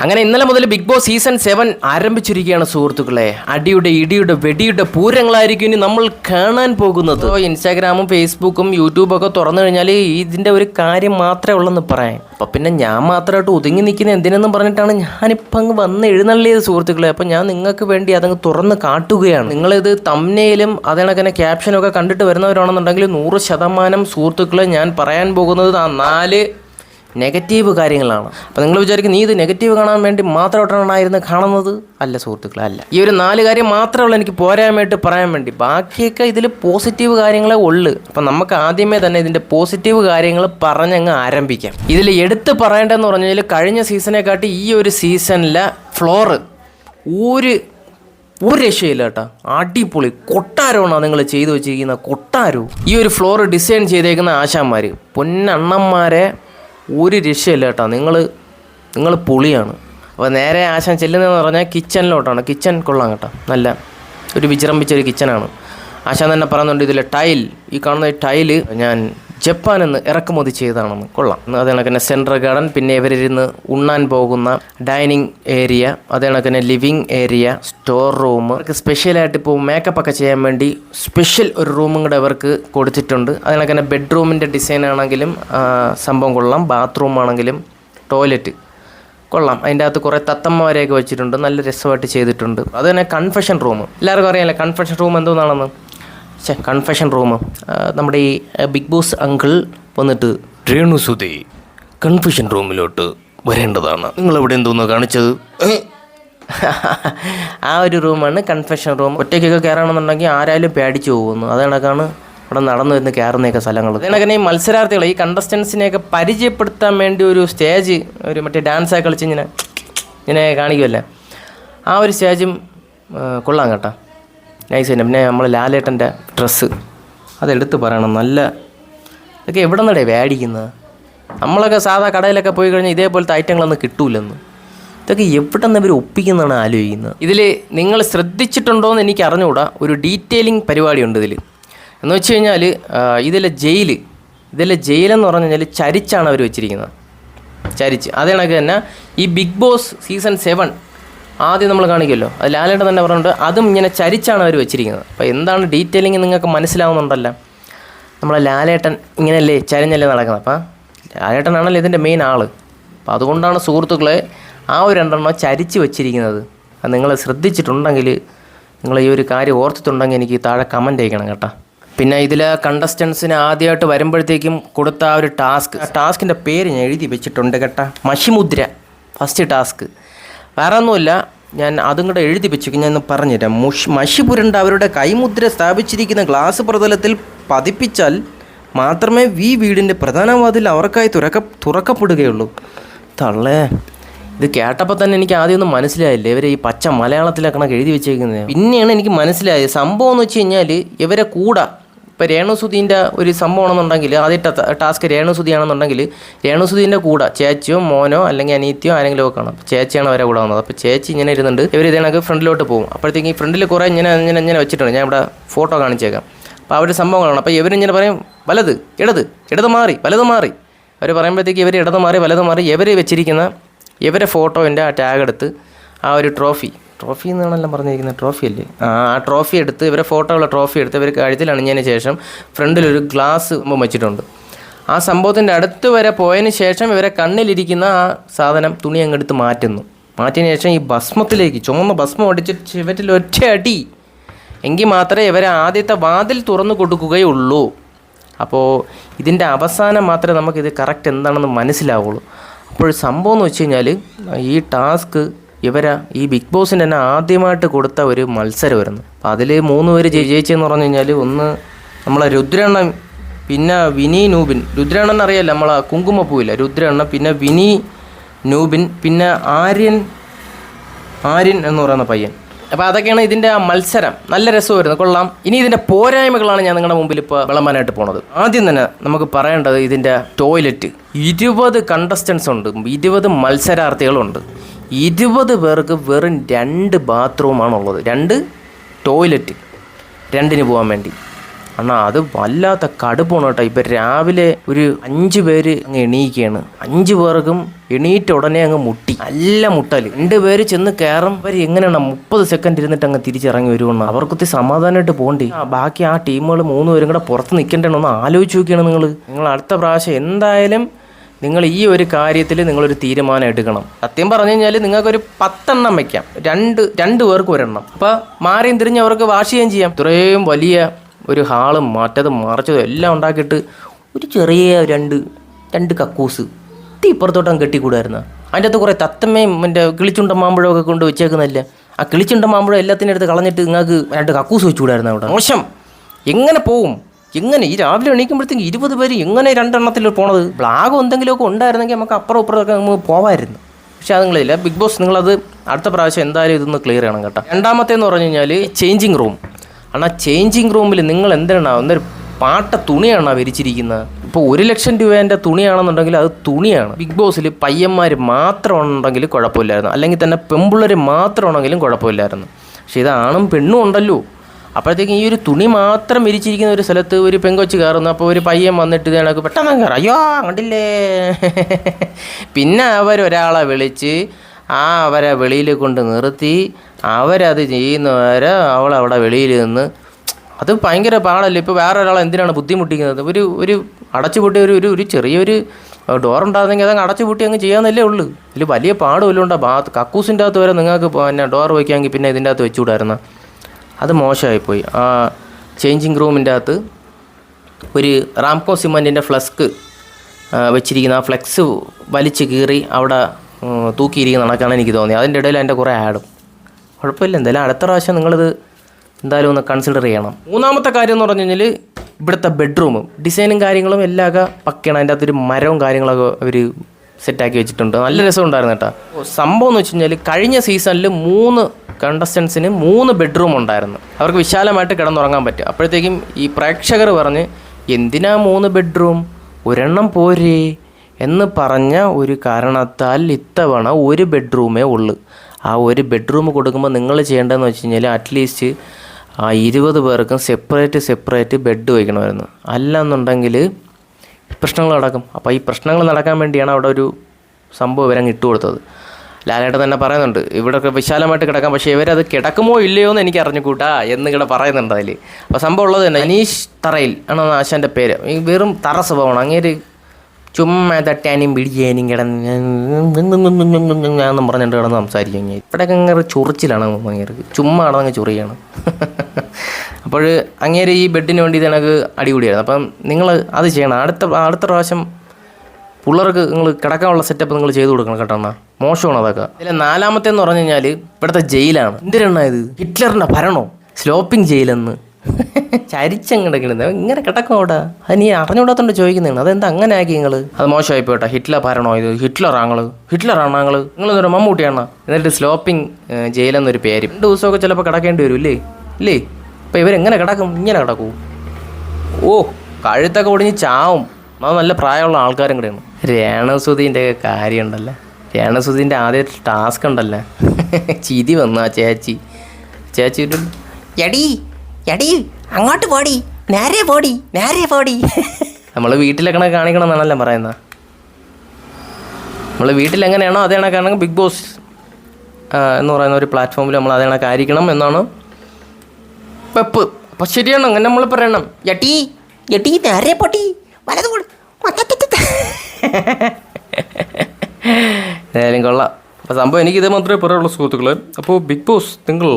അങ്ങനെ ഇന്നലെ മുതൽ ബിഗ് ബോസ് സീസൺ സെവൻ ആരംഭിച്ചിരിക്കുകയാണ് സുഹൃത്തുക്കളെ. അടിയുടെ ഇടിയുടെ വെടിയുടെ പൂരങ്ങളായിരിക്കും ഇനി നമ്മൾ കാണാൻ പോകുന്നത്. ഇൻസ്റ്റാഗ്രാമും ഫേസ്ബുക്കും യൂട്യൂബും ഒക്കെ തുറന്നു കഴിഞ്ഞാൽ ഇതിന്റെ ഒരു കാര്യം മാത്രമേ ഉള്ളെന്ന് പറയാം. അപ്പം പിന്നെ ഞാൻ മാത്രമായിട്ട് ഒതുങ്ങി നിൽക്കുന്ന എന്തിനെന്നും പറഞ്ഞിട്ടാണ് ഞാനിപ്പം അങ്ങ് വന്ന് എഴുന്നള്ളിയത് സുഹൃത്തുക്കളെ. അപ്പം ഞാൻ നിങ്ങൾക്ക് വേണ്ടി അതങ്ങ് തുറന്ന് കാട്ടുകയാണ്. നിങ്ങളിത് തമ്മനയിലും അതേണക്കന്നെ ക്യാപ്ഷനൊക്കെ കണ്ടിട്ട് വരുന്നവരാണെന്നുണ്ടെങ്കിൽ നൂറ് ശതമാനം സുഹൃത്തുക്കളെ ഞാൻ പറയാൻ പോകുന്നത് ആ നാല് നെഗറ്റീവ് കാര്യങ്ങളാണ്. അപ്പോൾ നിങ്ങൾ വിചാരിക്കും നീ ഇത് നെഗറ്റീവ് കാണാൻ വേണ്ടി മാത്രമായിട്ടാണ് കാണുന്നത്? അല്ല സുഹൃത്തുക്കളെ അല്ല. ഈ ഒരു നാല് കാര്യം മാത്രമേ ഉള്ളൂ എനിക്ക് പോരായ്മയായിട്ട് പറയാൻ വേണ്ടി. ബാക്കിയൊക്കെ ഇതിൽ പോസിറ്റീവ് കാര്യങ്ങളെ ഉള്ളു. അപ്പം നമുക്ക് ആദ്യമേ തന്നെ ഇതിന്റെ പോസിറ്റീവ് കാര്യങ്ങൾ പറഞ്ഞങ്ങ് ആരംഭിക്കാം. ഇതിൽ എടുത്ത് പറയേണ്ടതെന്ന് പറഞ്ഞാൽ കഴിഞ്ഞ സീസണെ കാട്ടി ഈ ഒരു സീസണിലെ ഫ്ലോറ് ഒരു ഒരു രക്ഷയില്ല കേട്ടോ. അടിപൊളി. കൊട്ടാരമാണ് നിങ്ങൾ ചെയ്തു വെച്ചിരിക്കുന്ന കൊട്ടാരവും ഈ ഒരു ഫ്ലോർ ഡിസൈൻ ചെയ്തേക്കുന്ന ആശാന്മാർ പൊന്നണ്ണന്മാരെ ഒരു രക്ഷയില്ല കേട്ടോ. നിങ്ങൾ നിങ്ങൾ പുളിയാണ്. അപ്പോൾ നേരെ ആശാൻ ചെല്ലുന്നതെന്ന് പറഞ്ഞാൽ കിച്ചണിലോട്ടാണ്. കിച്ചൺ കൊള്ളാം കേട്ടോ. നല്ല ഒരു വിജൃംഭിച്ചൊരു കിച്ചണാണ്. ആശാൻ തന്നെ പറയുന്നുണ്ട് ഇതിലെ ടൈൽ ഈ കാണുന്ന ഈ ടൈൽ ഞാൻ ജപ്പാനിൽ നിന്ന് ഇറക്കുമതി ചെയ്തതാണെന്ന്. കൊള്ളാം. അതേ കണക്കിന് സെൻട്രൽ ഗാർഡൻ പിന്നെ ഇവരിരുന്ന് ഉണ്ണാൻ പോകുന്ന ഡൈനിങ് ഏരിയ അതേ കണക്കിന് ലിവിങ് ഏരിയ സ്റ്റോർ റൂം. അവർക്ക് സ്പെഷ്യലായിട്ട് ഇപ്പോൾ മേക്കപ്പ് ഒക്കെ ചെയ്യാൻ വേണ്ടി സ്പെഷ്യൽ ഒരു റൂമും കൂടെ അവർക്ക് കൊടുത്തിട്ടുണ്ട്. അതേ കണക്കിന് ബെഡ്റൂമിന്റെ ഡിസൈൻ ആണെങ്കിലും സംഭവം കൊള്ളാം. ബാത്റൂം ആണെങ്കിലും ടോയ്ലറ്റ്. കൊള്ളാം. അതിന്റെ അകത്ത് കുറേ തത്തമ്മമാരെയൊക്കെ വെച്ചിട്ടുണ്ട്. നല്ല രസമായിട്ട് ചെയ്തിട്ടുണ്ട്. അത് തന്നെ കൺഫെഷൻ റൂം എല്ലാവർക്കും അറിയാമല്ലോ കൺഫെഷൻ റൂം എന്തോന്നാണെന്ന്? ഛേ കൺഫെഷൻ റൂം നമ്മുടെ ഈ ബിഗ് ബോസ് അങ്കിൾ വന്നിട്ട് രേണു സുധി കൺഫെഷൻ റൂമിലോട്ട് വരേണ്ടതാണ്. നിങ്ങൾ എവിടെ എന്തോന്ന് കാണിച്ചത്? ആ ഒരു റൂമാണ് കൺഫെഷൻ റൂം ഒറ്റയ്ക്കൊക്കെ കയറണമെന്നുണ്ടെങ്കിൽ ആരായാലും പേടിച്ചു പോകുന്നു. അതേണക്കാണ് അവിടെ നടന്നു വരുന്ന കയറുന്നൊക്കെ സ്ഥലങ്ങൾ. അതിനകത്ത് ഈ മത്സരാർത്ഥികളെ ഈ കണ്ടസ്റ്റൻസിനെയൊക്കെ പരിചയപ്പെടുത്താൻ വേണ്ടി ഒരു സ്റ്റേജ് ഒരു മറ്റേ ഡാൻസൊക്കെ കളിച്ച് ഇങ്ങനെ ഇങ്ങനെ കാണിക്കുമല്ലേ ആ ഒരു സ്റ്റേജും കൊള്ളാം കേട്ടോ. നൈസ് തന്നെ പിന്നെ നമ്മൾ ലാലേട്ടന്റെ ഡ്രസ്സ് അതെടുത്ത് പറയണം. നല്ല ഇതൊക്കെ എവിടെ നിന്നടേ വേടിക്കുന്നത് നമ്മളൊക്കെ സാധാ കടയിലൊക്കെ പോയി കഴിഞ്ഞാൽ ഇതേപോലത്തെ ഐറ്റങ്ങളൊന്നും കിട്ടൂലെന്ന്. ഇതൊക്കെ എവിടെ നിന്ന് ഇവർ ഒപ്പിക്കുന്നതാണ് ആലോചിക്കുന്നത്? ഇതിൽ നിങ്ങൾ ശ്രദ്ധിച്ചിട്ടുണ്ടോ എന്ന് എനിക്ക് അറിഞ്ഞുകൂടാ. ഒരു ഡീറ്റെയിലിംഗ് പരിപാടിയുണ്ട് ഇതിൽ എന്ന് വെച്ച് കഴിഞ്ഞാൽ ഇതിലെ ജയിൽ ഇതിലെ ജയിലെന്ന് പറഞ്ഞു കഴിഞ്ഞാൽ ചരിച്ചാണ് അവർ വെച്ചിരിക്കുന്നത്. ചരിച്ച്. അതേ കണക്ക് തന്നെ ഈ ബിഗ് ബോസ് സീസൺ സെവൻ ആദ്യം നമ്മൾ കാണിക്കുമല്ലോ. അത് ലാലേട്ടൻ തന്നെ പറഞ്ഞിട്ട് അതും ഇങ്ങനെ ചരിച്ചാണ് അവർ വെച്ചിരിക്കുന്നത്. അപ്പോൾ എന്താണ് ഡീറ്റെയിലിംഗ് നിങ്ങൾക്ക് മനസ്സിലാവുന്നുണ്ടല്ല. നമ്മളെ ലാലേട്ടൻ ഇങ്ങനെയല്ലേ ചരിഞ്ഞല്ലേ നടക്കുന്നത്. അപ്പം ലാലേട്ടനാണല്ലോ ഇതിന്റെ മെയിൻ ആൾ അപ്പോൾ അതുകൊണ്ടാണ് സുഹൃത്തുക്കളെ ആ ഒരു രണ്ടെണ്ണം ചരിച്ച് വെച്ചിരിക്കുന്നത്. അത് നിങ്ങൾ ശ്രദ്ധിച്ചിട്ടുണ്ടെങ്കിൽ നിങ്ങൾ ഈ ഒരു കാര്യം ഓർത്തിട്ടുണ്ടെങ്കിൽ എനിക്ക് താഴെ കമന്റ് അയക്കണം കേട്ടോ. പിന്നെ ഇതിൽ കണ്ടസ്റ്റൻസിന് ആദ്യമായിട്ട് വരുമ്പോഴത്തേക്കും കൊടുത്ത ആ ഒരു ടാസ്ക് ആ ടാസ്കിന്റെ പേര് ഞാൻ എഴുതി വെച്ചിട്ടുണ്ട് കേട്ടോ. മഷിമുദ്ര. ഫസ്റ്റ് ടാസ്ക് വേറെ ഒന്നുമില്ല ഞാൻ അതും കൂടെ എഴുതി വെച്ചു ഞാൻ പറഞ്ഞുതരാം. മുഷ് മഷി പുരണ്ട അവരുടെ കൈമുദ്ര സ്ഥാപിച്ചിരിക്കുന്ന ഗ്ലാസ് പ്രതലത്തിൽ പതിപ്പിച്ചാൽ മാത്രമേ ഈ വീടിന്റെ പ്രധാന വാതിൽ അവർക്കായി തുറക്ക തുറക്കപ്പെടുകയുള്ളൂ. തള്ളേ. ഇത് കേട്ടപ്പോൾ തന്നെ എനിക്ക് ആദ്യം ഒന്നും മനസ്സിലായില്ല? ഇവരെ ഈ പച്ച മലയാളത്തിലൊക്കെ എഴുതി വെച്ചേക്കുന്നത് പിന്നെയാണ് എനിക്ക് മനസ്സിലായത്. സംഭവം എന്ന് വെച്ച് കഴിഞ്ഞാൽ ഇവരെ കൂടെ. ഇപ്പോൾ രേണുസുധീന്റെ ഒരു സംഭവമാണെന്നുണ്ടെങ്കിൽ ആദ്യത്തെ ടാസ്ക് രേണുസുധിയാണെന്നുണ്ടെങ്കിൽ രേണുസുധീന്റെ കൂടെ ചേച്ചിയോ മോനോ അല്ലെങ്കിൽ അനീത്തിയോ ആരെങ്കിലും ഒക്കെ കാണാം. ചേച്ചിയാണ് അവരെ കൂടെ വന്നത്. അപ്പോൾ ചേച്ചി ഇങ്ങനെ ഇരുന്നുണ്ട്. ഇവർ ഇതേണക്ക് ഫ്രണ്ടിലോട്ട് പോകും. അപ്പോഴത്തേക്ക് ഈ ഫ്രണ്ടിൽ കുറേ ഇങ്ങനെ ഇങ്ങനെ ഇങ്ങനെ വെച്ചിട്ടുണ്ട്. ഞാൻ ഇവിടെ ഫോട്ടോ കാണിച്ചേക്കാം. അപ്പോൾ അവർ സംഭവങ്ങളാണ്. അപ്പോൾ ഇവരിങ്ങനെ പറയും വലത് ഇടത് ഇടത് മാറി വലത് മാറി. അവർ പറയുമ്പോഴത്തേക്ക് ഇവർ ഇടത് മാറി വലത് മാറി. ഇവർ വെച്ചിരിക്കുന്ന ഇവരെ ഫോട്ടോന്റെ ആ ടാഗ് എടുത്ത് ആ ഒരു ട്രോഫി ട്രോഫി എന്നാണല്ലോ പറഞ്ഞിരിക്കുന്നത്? ട്രോഫി അല്ലേ? ആ ട്രോഫി എടുത്ത് ഇവരെ ഫോട്ടോ ഉള്ള ട്രോഫി എടുത്ത് ഇവർ കഴുത്തിൽ അണിഞ്ഞതിന് ശേഷം ഫ്രണ്ടിലൊരു ഗ്ലാസ് വെച്ചിട്ടുണ്ട്. ആ സംഭവത്തിന്റെ അടുത്ത് വരെ പോയതിന് ശേഷം ഇവരെ കണ്ണിലിരിക്കുന്ന ആ സാധനം തുണി അങ്ങെടുത്ത് മാറ്റുന്നു. മാറ്റിയതിന് ശേഷം ഈ ഭസ്മത്തിലേക്ക് ചുമന്ന ഭസ്മം അടിച്ചിട്ട് ചുവറ്റിൽ ഒറ്റ അടി. എങ്കിൽ മാത്രമേ ഇവരെ ആദ്യത്തെ വാതിൽ തുറന്നു കൊടുക്കുകയുള്ളൂ. അപ്പോൾ ഇതിന്റെ അവസാനം മാത്രമേ നമുക്കിത് കറക്റ്റ് എന്താണെന്ന് മനസ്സിലാവുള്ളൂ. അപ്പോൾ സംഭവം എന്ന് വെച്ച് കഴിഞ്ഞാൽ ഈ ടാസ്ക് ഇവരെ ഈ ബിഗ് ബോസിന് തന്നെ ആദ്യമായിട്ട് കൊടുത്ത ഒരു മത്സരമായിരുന്നു. അപ്പം അതിൽ മൂന്ന് പേര് ജയിച്ചെന്ന് പറഞ്ഞു കഴിഞ്ഞാൽ ഒന്ന് നമ്മളെ രുദ്രണ്ണൻ പിന്നെ വിനി നൂബിൻ. രുദ്രണ്ണൻ അറിയാലോ നമ്മളെ കുങ്കുമപ്പൂവില്ല? രുദ്രണ്ണൻ പിന്നെ വിനി നൂബിൻ പിന്നെ ആര്യൻ ആര്യൻ എന്ന് പറയുന്ന പയ്യൻ. അപ്പോൾ അതൊക്കെയാണ് ഇതിന്റെ ആ മത്സരം. നല്ല രസമായിരുന്നു കൊള്ളാം. ഇനി ഇതിന്റെ പോരായ്മകളാണ് ഞാൻ നിങ്ങളുടെ മുമ്പിൽ ഇപ്പോൾ വിളമ്പാനായിട്ട് പോണത്. ആദ്യം തന്നെ നമുക്ക് പറയേണ്ടത് ഇതിന്റെ ടോയ്ലറ്റ് ഇരുപത് കണ്ടസ്റ്റൻസ് ഉണ്ട് ഇരുപത് മത്സരാർത്ഥികളുണ്ട്. ഇരുപത് പേർക്ക് വെറും രണ്ട് ബാത്റൂമാണുള്ളത്. രണ്ട് ടോയ്ലറ്റ്. രണ്ടിന് പോകാൻ വേണ്ടി. എന്നാൽ അത് വല്ലാത്ത കടുപ്പാണ് കേട്ടോ. ഇപ്പം രാവിലെ ഒരു അഞ്ച് പേര് അങ്ങ് എണീക്കുകയാണ് അഞ്ച് പേർക്കും എണീറ്റ ഉടനെ അങ്ങ് മുട്ടി. നല്ല മുട്ടൽ രണ്ട് പേര് ചെന്ന് കയറും അവർ എങ്ങനെയാണ് മുപ്പത് സെക്കൻഡ് ഇരുന്നിട്ട് അങ്ങ് തിരിച്ചിറങ്ങി വരുമെന്ന് അവർക്കൊത്തി സമാധാനമായിട്ട് പോകണ്ടി? ബാക്കി ആ ടീമുകൾ മൂന്ന് പേരും കൂടെ പുറത്ത് നിൽക്കേണ്ടതെന്ന് ആലോചിച്ച് നോക്കിയാണ് നിങ്ങൾ നിങ്ങൾ അടുത്ത പ്രാവശ്യം എന്തായാലും നിങ്ങൾ ഈ ഒരു കാര്യത്തിൽ നിങ്ങളൊരു തീരുമാനം എടുക്കണം. സത്യം പറഞ്ഞു കഴിഞ്ഞാൽ നിങ്ങൾക്കൊരു പത്തെണ്ണം വെക്കാം. രണ്ട് രണ്ട് പേർക്ക് ഒരെണ്ണം. അപ്പോൾ മാറിയും തിരിഞ്ഞ് അവർക്ക് വാഷ് ചെയ്യുകയും ചെയ്യാം. ഇത്രയും വലിയ ഒരു ഹാളും മാറ്റതും മറച്ചതും എല്ലാം ഉണ്ടാക്കിയിട്ട് ഒരു ചെറിയ രണ്ട് രണ്ട് കക്കൂസ് ഇപ്പുറത്തോട്ടം കെട്ടിക്കൂടായിരുന്നു? അതിന്റെ അകത്ത് കുറേ തത്തമ്മയും മറ്റേ കിളിച്ചുണ്ട മാമ്പഴമൊക്കെ കൊണ്ട് വെച്ചേക്കുന്നല്ലേ ആ കിളിച്ചുണ്ട മാമ്പഴം എല്ലാത്തിന്റെ അടുത്ത് കളഞ്ഞിട്ട് നിങ്ങൾക്ക് രണ്ട് കക്കൂസ് വെച്ചുകൂടായിരുന്നു അവിടെ? മോശം. എങ്ങനെ പോവും? എങ്ങനെ ഈ രാവിലെ എണീക്കുമ്പോഴത്തേക്ക് ഇരുപത് പേര് എങ്ങനെ രണ്ടെണ്ണത്തിൽ പോണത് ബ്ലാഗോ എന്തെങ്കിലുമൊക്കെ ഉണ്ടായിരുന്നെങ്കിൽ നമുക്ക് അപ്പുറം ഇപ്പുറമൊക്കെ നമുക്ക് പോവായിരുന്നു. പക്ഷേ അത് നിങ്ങളില്ല. ബിഗ് ബോസ് നിങ്ങളത് അടുത്ത പ്രാവശ്യം എന്തായാലും ഇതൊന്ന് ക്ലിയർ ചെയ്യണം കേട്ടോ. രണ്ടാമത്തേന്ന് പറഞ്ഞു കഴിഞ്ഞാൽ ചേഞ്ചിങ് റൂം അണ്ണാ ചേഞ്ചിങ് റൂമിൽ നിങ്ങൾ എന്തിനാണ് എന്തൊരു പാട്ട തുണിയാണ് വിരിച്ചിരിക്കുന്നത്? ഇപ്പോൾ ഒരു ലക്ഷം രൂപേന്റെ തുണിയാണെന്നുണ്ടെങ്കിൽ അത് തുണിയാണ്. ബിഗ് ബോസിൽ പയ്യന്മാർ മാത്രം ഉണ്ടെങ്കിൽ കുഴപ്പമില്ലായിരുന്നു. അല്ലെങ്കിൽ തന്നെ പെമ്പിള്ളേർ മാത്രമാണെങ്കിലും കുഴപ്പമില്ലായിരുന്നു. പക്ഷേ ഇത് ആണും പെണ്ണും ഉണ്ടല്ലോ. അപ്പോഴത്തേക്കും ഈ ഒരു തുണി മാത്രം വിരിച്ചിരിക്കുന്ന ഒരു സ്ഥലത്ത് ഒരു പെങ്കൊച്ച് കയറുന്നു. അപ്പോൾ ഒരു പയ്യൻ വന്നിട്ട് ഇത് പെട്ടെന്ന് കയറും. അയ്യോ അങ്ങോട്ടില്ലേ പിന്നെ അവരൊരാളെ വിളിച്ച് ആ അവരെ വെളിയിൽ കൊണ്ട് നിർത്തി. അവരത് ചെയ്യുന്നവരെ അവിടെ വെളിയിൽ നിന്ന് അത് ഭയങ്കര പാടല്ലേ? ഇപ്പോൾ വേറെ ഒരാളെ എന്തിനാണ് ബുദ്ധിമുട്ടിക്കുന്നത്? ഒരു ഒരു അടച്ചുപൂട്ടി ഒരു ഒരു ചെറിയൊരു ഡോർ ഉണ്ടായിരുന്നെങ്കിൽ അതങ്ങ് അടച്ചുപൂട്ടി അങ്ങ് ചെയ്യാമെന്നല്ലേ ഉള്ളൂ. ഇതിൽ വലിയ പാടുമല്ലോ ഉണ്ടോ ബാത്ത് കക്കൂസിന്റെ അകത്ത് വരെ നിങ്ങൾക്ക് പിന്നെ ഡോർ വയ്ക്കാമെങ്കിൽ പിന്നെ ഇതിന്റെ അകത്ത് വെച്ചുകൂടായിരുന്നു? അത് മോശമായിപ്പോയി. ആ ചേഞ്ചിങ് റൂമിന്റെ അകത്ത് ഒരു റാംകോ സിമന്റിന്റെ ഫ്ലസ്ക് വെച്ചിരിക്കുന്ന ആ ഫ്ലെക്സ് വലിച്ച് കീറി അവിടെ തൂക്കിയിരിക്കുന്ന കണക്കാണ് എനിക്ക് തോന്നി അതിന്റെ ഇടയിൽ എന്റെ കുറേ ആഡും. കുഴപ്പമില്ല എന്തായാലും അടുത്ത പ്രാവശ്യം നിങ്ങളിത് എന്തായാലും ഒന്ന് കൺസിഡർ ചെയ്യണം. മൂന്നാമത്തെ കാര്യം എന്ന് പറഞ്ഞു കഴിഞ്ഞാൽ ഇവിടുത്തെ ബെഡ്റൂമും ഡിസൈനും കാര്യങ്ങളും എല്ലാം ഒക്കെ പക്കയാണ്. അതിന്റെ അകത്തൊരു മരവും കാര്യങ്ങളൊക്കെ അവർ സെറ്റാക്കി വെച്ചിട്ടുണ്ട്. നല്ല രസമുണ്ടായിരുന്നു കേട്ടോ. സംഭവം എന്ന് വെച്ച് കഴിഞ്ഞാൽ കഴിഞ്ഞ സീസണിൽ മൂന്ന് കണ്ടസ്റ്റൻസിന് മൂന്ന് ബെഡ്റൂം ഉണ്ടായിരുന്നു. അവർക്ക് വിശാലമായിട്ട് കിടന്നുറങ്ങാൻ പറ്റും അപ്പോഴത്തേക്കും ഈ പ്രേക്ഷകർ പറഞ്ഞ് എന്തിനാ മൂന്ന് ബെഡ്റൂം ഒരെണ്ണം പോരേ എന്ന് പറഞ്ഞ ഒരു കാരണത്താൽ ഇത്തവണ ഒരു ബെഡ്റൂമേ ഉള്ളൂ. ആ ഒരു ബെഡ്റൂം കൊടുക്കുമ്പോൾ നിങ്ങൾ ചെയ്യേണ്ടതെന്ന് വെച്ച് കഴിഞ്ഞാൽ അറ്റ്ലീസ്റ്റ് ആ ഇരുപത് പേർക്കും സെപ്പറേറ്റ് സെപ്പറേറ്റ് ബെഡ് വയ്ക്കണമായിരുന്നു. അല്ലെന്നുണ്ടെങ്കിൽ പ്രശ്നങ്ങൾ നടക്കും. അപ്പോൾ ഈ പ്രശ്നങ്ങൾ നടക്കാൻ വേണ്ടിയാണ് അവിടെ ഒരു സംഭവം ഇവരങ്ങ് ഇട്ട് കൊടുത്തത്. ലാലേട്ട തന്നെ പറയുന്നുണ്ട് ഇവിടെ വിശാലമായിട്ട് കിടക്കാം പക്ഷേ ഇവരത് കിടക്കുമോ ഇല്ലയോ എന്ന് എനിക്ക് അറിഞ്ഞുകൂട്ടാ എന്ന് ഇവിടെ പറയുന്നുണ്ട് അതിൽ അപ്പോൾ സംഭവം ഉള്ളത് തന്നെ അനീഷ് തറയിൽ ആണ് ആശാന്റെ പേര്. ഈ വെറും തറ സ്വഭാവമാണ്. അങ്ങേര് ചുമ്മാ തട്ടാനും പിടിക്കാനും കിടന്ന് പറഞ്ഞിട്ട് കിടന്ന് സംസാരിക്കും ഇവിടെയൊക്കെ അങ്ങനെ ചൊറിച്ചിലാണ് അങ്ങേർക്ക്. ചുമ്മാ കിടന്നങ്ങ് ചൊറിയാണ്. അപ്പോൾ അങ്ങേരെ ഈ ബെഡിന് വേണ്ടി എനിക്ക് അടിപൊളിയായിരുന്നു അപ്പം നിങ്ങൾ അത് ചെയ്യണം. അടുത്ത അടുത്ത പ്രാവശ്യം പിള്ളേർക്ക് നിങ്ങൾ കിടക്കാനുള്ള സെറ്റപ്പ് നിങ്ങൾ ചെയ്തു കൊടുക്കണം കേട്ടോ അണ്ണാ. മോശമാണ് അതൊക്കെ. ഇതിലെ നാലാമത്തെ എന്ന് പറഞ്ഞു കഴിഞ്ഞാൽ ഇവിടുത്തെ ജയിലാണ്. എന്തിനാണ് ഇത്? ഹിറ്റ്ലറിന്റെ ഭരണോ? സ്ലോപ്പിംഗ് ജയിലെന്ന്. ചരിച്ചങ്ങ് കിടക്കുന്നത് ഇങ്ങനെ കിടക്കും അവിടെ. അത് നീ അറിഞ്ഞുകൂടാത്തോണ്ട് ചോദിക്കുന്നതാണ്. അതെന്താ അങ്ങനെ ആക്കി നിങ്ങൾ അത് മോശമായി പോട്ടെ ഹിറ്റ്ലർ ഭരണോ? ഇത് ഹിറ്റ്ലർ ആണ് ആങ്ങൾ. നിങ്ങളൊരു മമ്മൂട്ടിയാണ് എന്നിട്ട് സ്ലോപ്പിംഗ് ജയിലെന്നൊരു പേര്. രണ്ട് ദിവസമൊക്കെ ചിലപ്പോൾ കിടക്കേണ്ടി വരും ഇല്ലേ? ഇല്ലേ? അപ്പോൾ ഇവരെങ്ങനെ കിടക്കും? ഇങ്ങനെ കിടക്കൂ. ഓ കഴുത്തൊക്കെ ഒടിഞ്ഞ് ചാവും. അത് നല്ല പ്രായമുള്ള ആൾക്കാരും കൂടെയാണ് രേണസുധീന്റെ കാര്യം ഉണ്ടല്ലേ രേണസുധീന്റെ ആദ്യത്തെ ടാസ്ക് ഉണ്ടല്ലേ? ചിരി വന്നു ആ ചേച്ചി. ചേച്ചി എടി എടി അങ്ങോട്ട് പോടി. നേരെ പോടി നേരെ പോടി. നമ്മൾ വീട്ടിലൊക്കെ കാണിക്കണം എന്നാണല്ലോ പറയുന്നത്. നമ്മൾ വീട്ടിൽ എങ്ങനെയാണോ അതേ കണക്കാണെങ്കിൽ ബിഗ് ബോസ് എന്ന് പറയുന്ന ഒരു പ്ലാറ്റ്ഫോമിൽ നമ്മൾ അതേ കണക്കായിരിക്കണം എന്നാണ് പെപ്പ് അപ്പം ശരിയാണ് അങ്ങനെ നമ്മൾ പറയണം. എടി എടി നേരെ പൊട്ടി വലത് ഏതായാലും കൊള്ളാം. അപ്പോൾ സംഭവം എനിക്ക് ഇതേ മാത്രമേ പറയാനുള്ളൂ സുഹൃത്തുക്കളെ. അപ്പോൾ ബിഗ് ബോസ് നിങ്ങൾ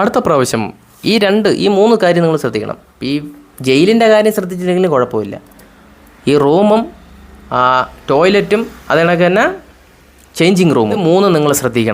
അടുത്ത പ്രാവശ്യം ഈ രണ്ട് ഈ മൂന്ന് കാര്യം നിങ്ങൾ ശ്രദ്ധിക്കണം. ഈ ജയിലിന്റെ കാര്യം ശ്രദ്ധിച്ചില്ലെങ്കിലും കുഴപ്പമില്ല. ഈ റൂമും ടോയ്ലറ്റും അതേ കണക്ക് തന്നെ ചേഞ്ചിങ് റൂമും മൂന്ന് നിങ്ങൾ ശ്രദ്ധിക്കണം.